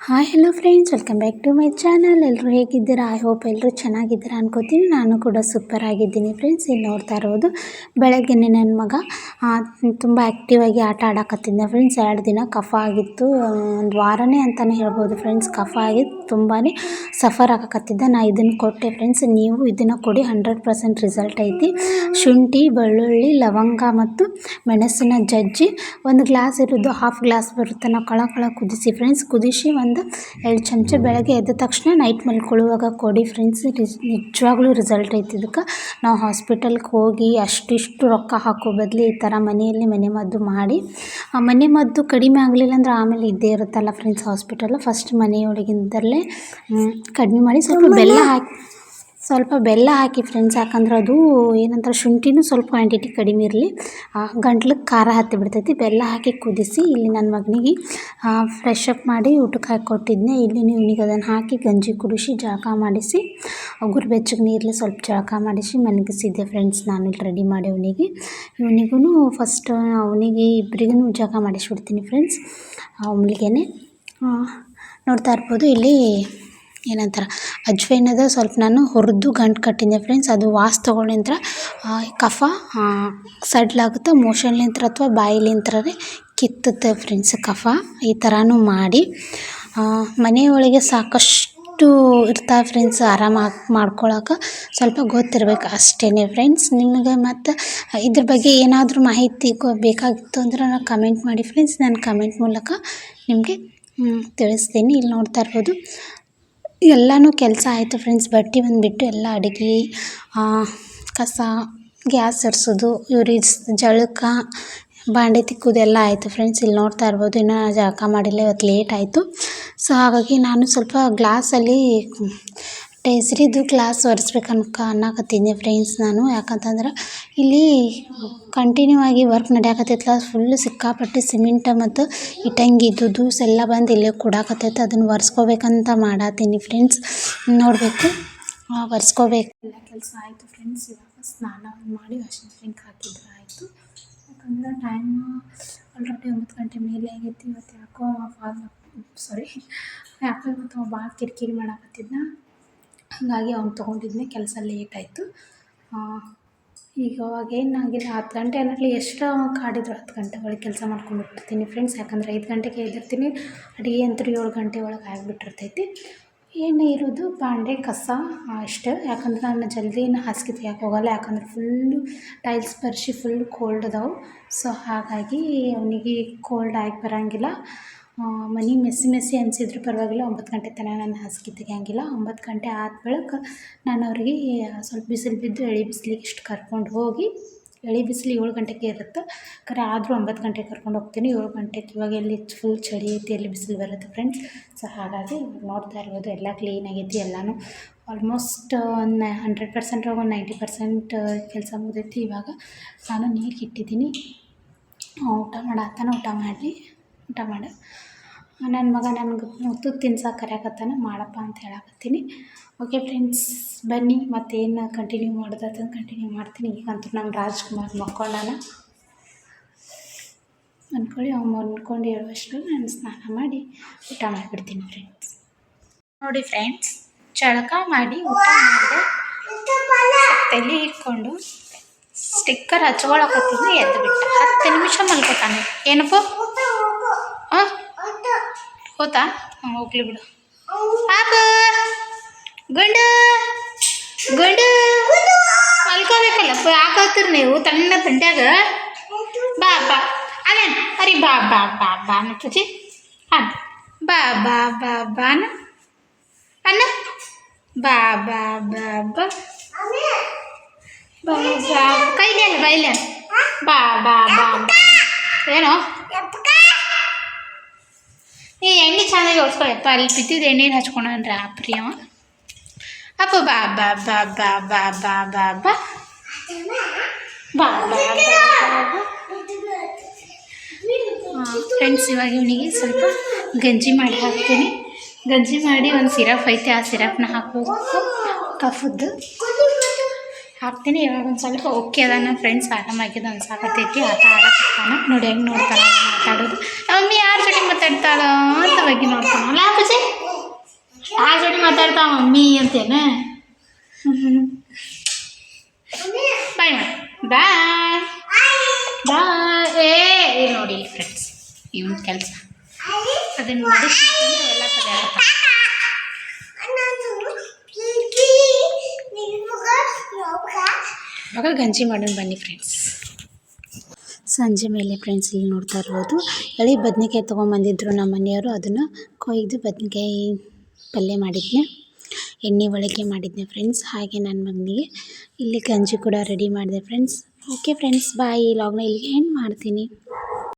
Hi hello friends welcome back to my channel ಎಲ್ಲರೂ ಹೇಗಿದ್ದೀರಾ? I hope ಎಲ್ಲರೂ ಚೆನ್ನಾಗಿದ್ದೀರಾ ಅನ್ಕೋತೀನಿ. ನಾನು ಕೂಡ ಸೂಪರ್ ಆಗಿದ್ದೀನಿ ಫ್ರೆಂಡ್ಸ್ ಇಲ್ಲಿ ನೋಡ್ತಾ ಇರೋದು ಬೆಳಗ್ಗೆನೇ ನನ್ನ ಮಗ. ತುಂಬ ಆ್ಯಕ್ಟಿವ್ ಆಗಿ ಆಟ ಆಡಕತ್ತಿದ್ದೆ ಫ್ರೆಂಡ್ಸ್ ಎರಡು ದಿನ ಕಫ ಆಗಿತ್ತು. ಒಂದು ವಾರನೇ ಅಂತಲೇ ಹೇಳ್ಬೋದು ಫ್ರೆಂಡ್ಸ್ ಕಫ ಆಗಿ ತುಂಬಾ ಸಫರ್ ಆಗಕತ್ತಿದ್ದ. ನಾ ಇದನ್ನು ಕೊಟ್ಟೆ ಫ್ರೆಂಡ್ಸ್ ನೀವು ಇದನ್ನು ಕೊಡಿ. ಹಂಡ್ರೆಡ್ ಪರ್ಸೆಂಟ್ ರಿಸಲ್ಟ್ ಐತಿ. ಶುಂಠಿ, ಬೆಳ್ಳುಳ್ಳಿ, ಲವಂಗ ಮತ್ತು ಮೆಣಸಿನ ಜಜ್ಜಿ. ಒಂದು ಗ್ಲಾಸ್ ಇರೋದು ಹಾಫ್ ಗ್ಲಾಸ್ ಬರುತ್ತೆ. ನಾವು ಕಳ ಕಳ ಕುದಿಸಿ ಫ್ರೆಂಡ್ಸ್ ಕುದಿಸಿ ಒಂದು ಎರಡು ಚಮಚ ಬೆಳಗ್ಗೆ ಎದ್ದ ತಕ್ಷಣ ನೈಟ್ ಮಲ್ಕೊಳ್ಳುವಾಗ ಕೊಡಿ ಫ್ರೆಂಡ್ಸ್ ನಿಜವಾಗ್ಲೂ ರಿಸಲ್ಟ್ ಐತಿ ಇದಕ್ಕೆ. ನಾವು ಹಾಸ್ಪಿಟಲ್ಗೆ ಹೋಗಿ ಅಷ್ಟಿಷ್ಟು ರೊಕ್ಕ ಹಾಕೋ ಬದಲು ಈ ಥರ ಮನೆಯಲ್ಲಿ ಮನೆ ಮದ್ದು ಮಾಡಿ. ಮನೆ ಮದ್ದು ಕಡಿಮೆ ಆಗಲಿಲ್ಲ ಅಂದ್ರೆ ಆಮೇಲೆ ಇದ್ದೇ ಇರುತ್ತಲ್ಲ ಫ್ರೆಂಡ್ಸ್ ಹಾಸ್ಪಿಟಲ್ ಫಸ್ಟ್ ಮನೆಯೊಳಗಿಂದಲೇ ಕಡಿಮೆ ಮಾಡಿ ಸ್ವಲ್ಪ ಬೆಲ್ಲ ಹಾಕಿ ಸ್ವಲ್ಪ ಬೆಲ್ಲ ಹಾಕಿ ಫ್ರೆಂಡ್ಸ್ ಯಾಕಂದ್ರೆ ಅದು ಏನಂತಾರೆ ಶುಂಠಿನೂ ಸ್ವಲ್ಪ ಕ್ವಾಂಟಿಟಿ ಕಡಿಮೆ ಇರಲಿ. ಗಂಟ್ಲಿಗೆ ಖಾರ ಹತ್ತಿ ಬಿಡ್ತೈತಿ. ಬೆಲ್ಲ ಹಾಕಿ ಕುದಿಸಿ ಇಲ್ಲಿ ನನ್ನ ಮಗನಿಗೆ ಫ್ರೆಶ್ ಅಪ್ ಮಾಡಿ ಊಟಕ್ಕೆ ಹಾಕಿ ಕೊಟ್ಟಿದ್ದೆ ಇಲ್ಲಿ ಇವನಿಗೆ ಅದನ್ನು ಹಾಕಿ ಗಂಜಿ ಕುಡಿಸಿ ಜಳಕ ಮಾಡಿಸಿ ಉಗುರು ಬೆಚ್ಚಗೆ ನೀರಲ್ಲಿ ಸ್ವಲ್ಪ ಜಳಕ ಮಾಡಿಸಿ ಮನಗಿಸಿದ್ದೆ ಫ್ರೆಂಡ್ಸ್ ನಾನು ಇಲ್ಲಿ ರೆಡಿ ಮಾಡಿ ಅವನಿಗೆ. ಇವನಿಗೂ ಫಸ್ಟ್ ಅವನಿಗೆ ಇಬ್ಬರಿಗೂ ಜಳಕ ಮಾಡಿಸಿಬಿಡ್ತೀನಿ ಫ್ರೆಂಡ್ಸ್ ಅವನಿಗೇನೆ. ನೋಡ್ತಾ ಇರ್ಬೋದು. ಇಲ್ಲಿ ಏನಂತಾರೆ, ಅಜ್ವೈನದ ಸ್ವಲ್ಪ ನಾನು ಹುರಿದು ಗಂಟು ಕಟ್ಟಿದ್ದೆ ಫ್ರೆಂಡ್ಸ್ ಅದು ವಾಸ್ ತೊಗೊಂಡಿಂತ್ರ ಕಫ ಸಡ್ಲಾಗುತ್ತೆ ಮೋಷನ್ಲಿಂತ್ರ ಅಥವಾ ಬಾಯಿಲಿಂತ್ರನೇ ಕಿತ್ತುತ್ತೆ ಫ್ರೆಂಡ್ಸ್ ಕಫ. ಈ ಥರನೂ ಮಾಡಿ ಮನೆಯೊಳಗೆ ಸಾಕಷ್ಟು ಇರ್ತಾವೆ ಫ್ರೆಂಡ್ಸ್ ಆರಾಮಾಗಿ ಮಾಡ್ಕೊಳಕ್ಕೆ ಸ್ವಲ್ಪ ಗೊತ್ತಿರಬೇಕು ಅಷ್ಟೇ ಫ್ರೆಂಡ್ಸ್ ನಿಮಗೆ ಮತ್ತು ಇದ್ರ ಬಗ್ಗೆ ಏನಾದರೂ ಮಾಹಿತಿ ಬೇಕಾಗಿತ್ತು ಅಂದ್ರೆ ಕಮೆಂಟ್ ಮಾಡಿ ಫ್ರೆಂಡ್ಸ್ ನಾನು ಕಮೆಂಟ್ ಮೂಲಕ ನಿಮಗೆ ತಿಳಿಸ್ತೀನಿ, ಇಲ್ಲಿ ನೋಡ್ತಾ ಇರ್ಬೋದು. ಎಲ್ಲನೂ ಕೆಲಸ ಆಯಿತು ಫ್ರೆಂಡ್ಸ್ ಬಟ್ಟೆ ಬಂದುಬಿಟ್ಟು ಎಲ್ಲ ಅಡುಗೆ ಕಸ, ಗ್ಯಾಸ್ ಒರೆಸೋದು ಇವ್ರಿಗೆ ಜಳಕ, ಬಾಂಡೆ ತಿಕ್ಕೋದು ಎಲ್ಲ ಆಯಿತು ಫ್ರೆಂಡ್ಸ್ ಇಲ್ಲಿ ನೋಡ್ತಾ ಇರ್ಬೋದು. ಇನ್ನೂ ಜಳಕ ಮಾಡಿಲ್ಲ, ಇವತ್ತು ಲೇಟ್ ಆಯಿತು. ಸೊ ಹಾಗಾಗಿ ನಾನು ಸ್ವಲ್ಪ ಗ್ಲಾಸಲ್ಲಿ ಟೇಸ್ರಿದು ಕ್ಲಾಸ್ ಒರೆಸ್ಬೇಕು ಅನ್ಕ ಅನ್ನಕತ್ತೀನಿ ಫ್ರೆಂಡ್ಸ್ ನಾನು. ಯಾಕಂತಂದ್ರೆ ಇಲ್ಲಿ ಕಂಟಿನ್ಯೂ ಆಗಿ ವರ್ಕ್ ನಡೆಯಕತ್ತೈತಲ್ಲ ಫುಲ್ ಸಿಕ್ಕಾಪಟ್ಟೆ ಸಿಮೆಂಟ್ ಮತ್ತು ಇಟ್ಟಂಗಿದ್ದು ದೂಸ್ ಎಲ್ಲ ಬಂದು ಇಲ್ಲೇ ಕೊಡಾಕತ್ತೈತೆ. ಅದನ್ನು ಒರೆಸ್ಕೋಬೇಕಂತ ಮಾಡತ್ತೀನಿ ಫ್ರೆಂಡ್ಸ್ ನೋಡಬೇಕು. ಒರೆಸ್ಕೋಬೇಕು. ಎಲ್ಲ ಕೆಲಸ ಆಯಿತು ಫ್ರೆಂಡ್ಸ್ ಇವಾಗ ಸ್ನಾನ ಮಾಡಿ ವಾಷಿಂಗ್ ಡ್ರಿಂಕ್ ಹಾಕಿದ್ರೆ ಆಯಿತು. ಯಾಕಂದ್ರೆ ಟೈಮ್ ಆಲ್ರೆಡಿ ಒಂಬತ್ತು ಗಂಟೆ ಮೇಲೆ ಆಗೈತಿ, ಇವತ್ತು ಯಾಕೋ ಸಾರಿ ಯಾಕೋ ಇವತ್ತು ಭಾಳ ಕಿರಿಕಿರಿ ಮಾಡಾಕತ್ತಿದ್ನ. ಹಾಗಾಗಿ ಅವ್ನು ತೊಗೊಂಡಿದ್ದೆ ಕೆಲಸ ಲೇಟ್ ಆಯಿತು. ಈಗ ಅವಾಗ ಏನಾಗಿಲ್ಲ ಹತ್ತು ಗಂಟೆ ಅನ್ನೋಟ್ಲಿ ಎಷ್ಟು ಕಾಡಿದ್ರು ಹತ್ತು ಗಂಟೆ ಒಳಗೆ ಕೆಲಸ ಮಾಡ್ಕೊಂಡು ಬಿಟ್ಟಿರ್ತೀನಿ ಫ್ರೆಂಡ್ಸ್ ಯಾಕಂದರೆ ಐದು ಗಂಟೆಗೆ ಎದ್ದಿರ್ತೀನಿ, ಅಡುಗೆ ಅಂತೂ ಏಳು ಗಂಟೆ ಒಳಗೆ ಆಗಿಬಿಟ್ಟಿರ್ತೈತಿ. ಏನು ಇರೋದು ಬಾಂಡೆ ಕಸ ಅಷ್ಟೇ. ಯಾಕಂದ್ರೆ ನಾನು ಜಲ್ದಿ ಹಾಸಿಗೆ ಯಾಕೆ ಹೋಗಲ್ಲ. ಯಾಕಂದ್ರೆ ಫುಲ್ಲು ಟೈಲ್ಸ್ ಬರ್ಸಿ ಫುಲ್ ಕೋಲ್ಡ್ ಅದಾವೆ. ಸೊ ಹಾಗಾಗಿ ಅವನಿಗೆ ಕೋಲ್ಡ್ ಆಗಿ ಬರೋಂಗಿಲ್ಲ. ಮನೆ ಮೆಸ್ಸಿ ಮೆಸ್ಸಿ ಅನಿಸಿದ್ರು ಪರವಾಗಿಲ್ಲ, ಒಂಬತ್ತು ಗಂಟೆ ತನಕ ನಾನು ಹಾಸಿಗೆ ಹಂಗಿಲ್ಲ. ಒಂಬತ್ತು ಗಂಟೆ ಆದ ಬಳಿಕ ನಾನು ಅವರಿಗೆ ಸ್ವಲ್ಪ ಬಿಸಿಲು ಬಿದ್ದು ಎಳೆ ಬಿಸಿಲಿಗೆ ಇಷ್ಟು ಕರ್ಕೊಂಡು ಹೋಗಿ, ಎಳೆ ಬಿಸಿಲು ಏಳು ಗಂಟೆಗೆ ಇರುತ್ತೆ. ಖರೆ ಆದರೂ ಒಂಬತ್ತು ಗಂಟೆಗೆ ಕರ್ಕೊಂಡು ಹೋಗ್ತೀನಿ. ಏಳು ಗಂಟೆಗೆ ಇವಾಗ ಎಲ್ಲಿ ಫುಲ್ ಚಳಿ ಐತಿ, ಎಲ್ಲಿ ಬಿಸಿಲು ಬರುತ್ತೆ ಫ್ರೆಂಡ್ಸ್ ಸೊ ಹಾಗಾಗಿ ನೋಡ್ತಾ ಇರ್ಬೋದು, ಎಲ್ಲ ಕ್ಲೀನ್ ಆಗೈತಿ, ಎಲ್ಲನೂ. ಆಲ್ಮೋಸ್ಟ್ ಒಂದು ಹಂಡ್ರೆಡ್ ಪರ್ಸೆಂಟ್ ಒಂದು ನೈಂಟಿ ಪರ್ಸೆಂಟ್ ಕೆಲಸ ಮುಗಿದೈತಿ. ಇವಾಗ ನಾನು ನೀರು ಇಟ್ಟಿದ್ದೀನಿ. ಊಟ ಮಾಡತ್ತಾನ ಊಟ ಮಾಡಲಿ. ಊಟ ಮಾಡು. ನನ್ನ ಮಗ ನನಗೆ ಮುತ್ತು ತಿನ್ಸಕ್ಕೆ ಕರೆಯಕತ್ತಾನ ಮಾಡಪ್ಪ ಅಂತ ಹೇಳಕತ್ತೀನಿ. ಓಕೆ ಫ್ರೆಂಡ್ಸ್ ಬನ್ನಿ, ಮತ್ತೇನು ಕಂಟಿನ್ಯೂ ಮಾಡೋದಂತ ಕಂಟಿನ್ಯೂ ಮಾಡ್ತೀನಿ. ಈಗಂತೂ ನಮ್ಮ ರಾಜ್ಕುಮಾರ್ ಮಕ್ಕೊಂಡಾನ. ಅಂದ್ಕೊಳ್ಳಿ ಅವ್ನು ಅಂದ್ಕೊಂಡು ಹೇಳುವಷ್ಟು ನಾನು ಸ್ನಾನ ಮಾಡಿ ಊಟ ಮಾಡಿಬಿಡ್ತೀನಿ ಫ್ರೆಂಡ್ಸ್ ನೋಡಿ ಫ್ರೆಂಡ್ಸ್ ಚಳಕ ಮಾಡಿ ಊಟ ಮಾಡಿದೆ. ತಲೆ ಇಟ್ಕೊಂಡು ಸ್ಟಿಕ್ಕರ್ ಹಚ್ಕೊಳಕತ್ತೀನಿ ಎದ್ದು ಬಿಟ್ಟು ಹತ್ತು ನಿಮಿಷ ಮಲ್ಕೋತಾನೆ. ಏನಪ್ಪ? ಹೋತಾ ಹೋಗ್ಲಿ ಬಿಡು ಪಾಪ ಗಂಡು ಗಂಡು ಮಲ್ಕೋಬೇಕಲ್ಲ ಹಾಕೋತಿರ್ ನೀವು ತಣ್ಣ ತಂಡ್ಯಾಗ ಬಾ ಬಾ ಅಲ್ಲ ಅರಿ ಬಾ ಬಾ ಬಾ ಬಾ ಅನ್ನತ್ತಿ ಅನ್ ಬಾ ಬಾ ಬಾ ಬಾ ಅನ್ನ ಅನ್ನ ಬಾ ಬಾ ಬಾ ಬಾ ಬಾ ಬಾ ಕೈಲಿ ಅಲ್ಲ ಬೈಲಿ ಬಾ ಬಾ ಬಾ ಏನೋ ಈ ಎಣ್ಣೆ ಚೆನ್ನಾಗಿ ಒಡ್ಸ್ಕೊಳಪ್ಪ ಅಲ್ಲಿ ಬಿದ್ದಿದ್ದು ಎಣ್ಣೆನ ಆ ಪ್ರಿಯವ. ಅಪ್ಪ, ಬಾ ಬಾ ಬಾ ಬಾ ಬಾ ಬಾ ಬಾ ಬಾ. ಬಾ ಫ್ರೆಂಡ್ಸ್ ಇವಾಗ ಇವನಿಗೆ ಸ್ವಲ್ಪ ಗಂಜಿ ಮಾಡಿ ಹಾಕ್ತೀನಿ. ಗಂಜಿ ಮಾಡಿ ಒಂದು ಸಿರಪ್ ಐತೆ, ಆ ಸಿರಪ್ನ ಹಾಕೋದು ಕಫದ್ದು ಹಾಕ್ತೀನಿ. ಇವಾಗ ಒಂದು ಸ್ವಲ್ಪ ಓಕೆ ಅದಾನ ಫ್ರೆಂಡ್ಸ್ ಆರಾಮಾಗಿದೆ ಅನ್ಸಾಕತ್ತೈತಿ ಆಟ ಆಡಕ್ಕೆ ನೋಡಿ ಹೆಂಗೆ ನೋಡ್ತಾನ ಮಾತಾಡೋದು. ಮಮ್ಮಿ ಯಾರ ಜೊತೆ ಮಾತಾಡ್ತಾಳೋ ಅಂತ ಬಗ್ಗೆ ನೋಡ್ತಾನಲ್ಲ ಆ ಅಪ್ಪಾಜಿ ಯಾರ ಜೊತೆ ಮಾತಾಡ್ತಾವ ಮಮ್ಮಿ ಅಂತೇನ. ಬಾಯ್ ಬಾಯ್ ಬಾಯ್ ಏ ನೋಡಿ ಫ್ರೆಂಡ್ಸ್ ಇವನ್ ಕೆಲಸ. ಅದನ್ನ ಮಾಡಿ ಅವೆಲ್ಲ ತೆಗಿಯಕತ್ತಾನ. ಇವಾಗ ಗಂಜಿ ಮಾಡೋಣ ಬನ್ನಿ ಫ್ರೆಂಡ್ಸ್ ಸಂಜೆ ಮೇಲೆ ಫ್ರೆಂಡ್ಸ್ ಇಲ್ಲಿ ನೋಡ್ತಾ ಇರ್ಬೋದು. ಎಳೆ ಬದ್ನೆಕಾಯಿ ತೊಗೊಂಬಂದಿದ್ರು ನಮ್ಮ ಮನೆಯವರು, ಅದನ್ನು ಕೊಯ್ದು ಬದ್ನೆಕಾಯಿ ಪಲ್ಯ ಮಾಡಿದ್ನೆ. ಎಣ್ಣೆ ಒಳಗೆ ಮಾಡಿದ್ನೆ ಫ್ರೆಂಡ್ಸ್ ಹಾಗೆ ನನ್ನ ಮಗನಿಗೆ. ಇಲ್ಲಿ ಗಂಜಿ ಕೂಡ ರೆಡಿ ಮಾಡಿದೆ ಫ್ರೆಂಡ್ಸ್ ಓಕೆ ಫ್ರೆಂಡ್ಸ್ ಬಾಯ್ ಈ ಲಾಗ್ನ ಇಲ್ಲಿಗೆ ಎಂಡ್ ಮಾಡ್ತೀನಿ.